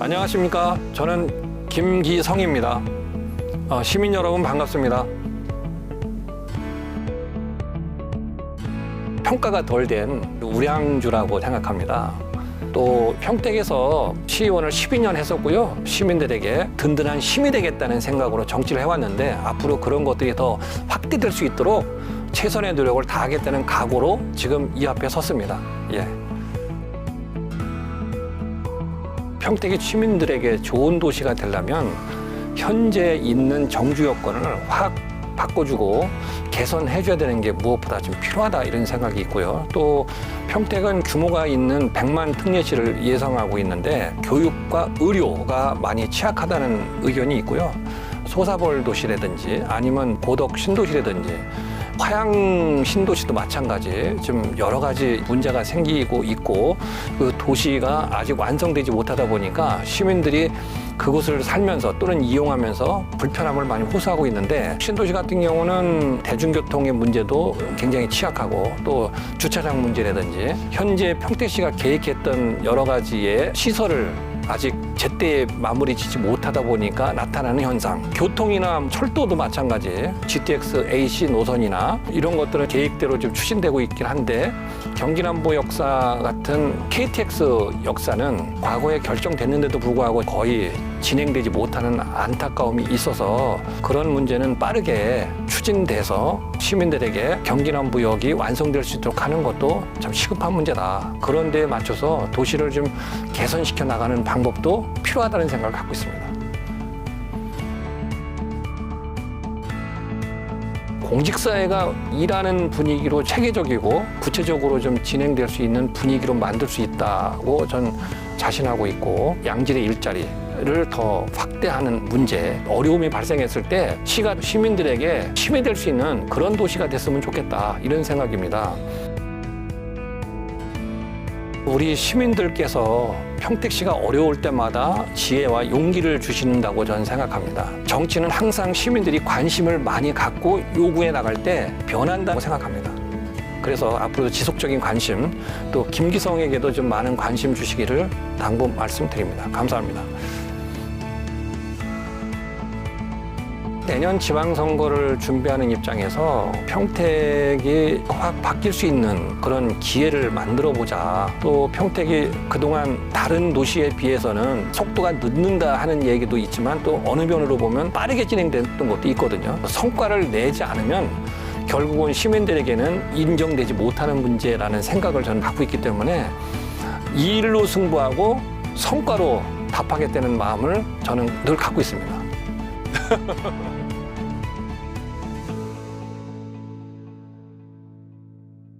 안녕하십니까. 저는 김기성입니다. 어, 시민 여러분 반갑습니다. 평가가 덜 된 우량주라고 생각합니다. 또 평택에서 시의원을 12년 했었고요. 시민들에게 든든한 힘이 되겠다는 생각으로 정치를 해왔는데 앞으로 그런 것들이 더 확대될 수 있도록 최선의 노력을 다하겠다는 각오로 지금 이 앞에 섰습니다. 예. 평택이 시민들에게 좋은 도시가 되려면 현재 있는 정주 여건을 확 바꿔주고 개선해줘야 되는 게 무엇보다 좀 필요하다 이런 생각이 있고요. 또 평택은 규모가 있는 100만 특례시를 예상하고 있는데 교육과 의료가 많이 취약하다는 의견이 있고요. 소사벌 도시라든지 아니면 고덕 신도시라든지 화양 신도시도 마찬가지. 좀 여러 가지 문제가 생기고 있고 그 도시가 아직 완성되지 못하다 보니까 시민들이 그곳을 살면서 또는 이용하면서 불편함을 많이 호소하고 있는데 신도시 같은 경우는 대중교통의 문제도 굉장히 취약하고 또 주차장 문제라든지 현재 평택시가 계획했던 여러 가지의 시설을 아직 제때 마무리 짓지 못하다 보니까 나타나는 현상. 교통이나 철도도 마찬가지. GTX AC 노선이나 이런 것들은 계획대로 좀 추진되고 있긴 한데 경기남부 역사 같은 KTX 역사는 과거에 결정됐는데도 불구하고 거의 진행되지 못하는 안타까움이 있어서 그런 문제는 빠르게 추진돼서 시민들에게 경기남부역이 완성될 수 있도록 하는 것도 참 시급한 문제다. 그런 데에 맞춰서 도시를 좀 개선시켜 나가는 방법도 필요하다는 생각을 갖고 있습니다. 공직사회가 일하는 분위기로 체계적이고 구체적으로 좀 진행될 수 있는 분위기로 만들 수 있다고 전 자신하고 있고 양질의 일자리를 더 확대하는 문제 어려움이 발생했을 때 시가 시민들에게 힘이 될 수 있는 그런 도시가 됐으면 좋겠다 이런 생각입니다. 우리 시민들께서 평택 시가 어려울 때마다 지혜와 용기를 주신다고 저는 생각합니다. 정치는 항상 시민들이 관심을 많이 갖고 요구해 나갈 때 변한다고 생각합니다. 그래서 앞으로도 지속적인 관심 또 김기성에게도 좀 많은 관심 주시기를 당부 말씀드립니다. 감사합니다. 내년 지방선거를 준비하는 입장에서 평택이 확 바뀔 수 있는 그런 기회를 만들어 보자. 또 평택이 그동안 다른 도시에 비해서는 속도가 늦는다 하는 얘기도 있지만 또 어느 면으로 보면 빠르게 진행됐던 것도 있거든요. 성과를 내지 않으면 결국은 시민들에게는 인정되지 못하는 문제라는 생각을 저는 갖고 있기 때문에 이 일로 승부하고 성과로 답하겠다는 마음을 저는 늘 갖고 있습니다. Ha ha ha ha!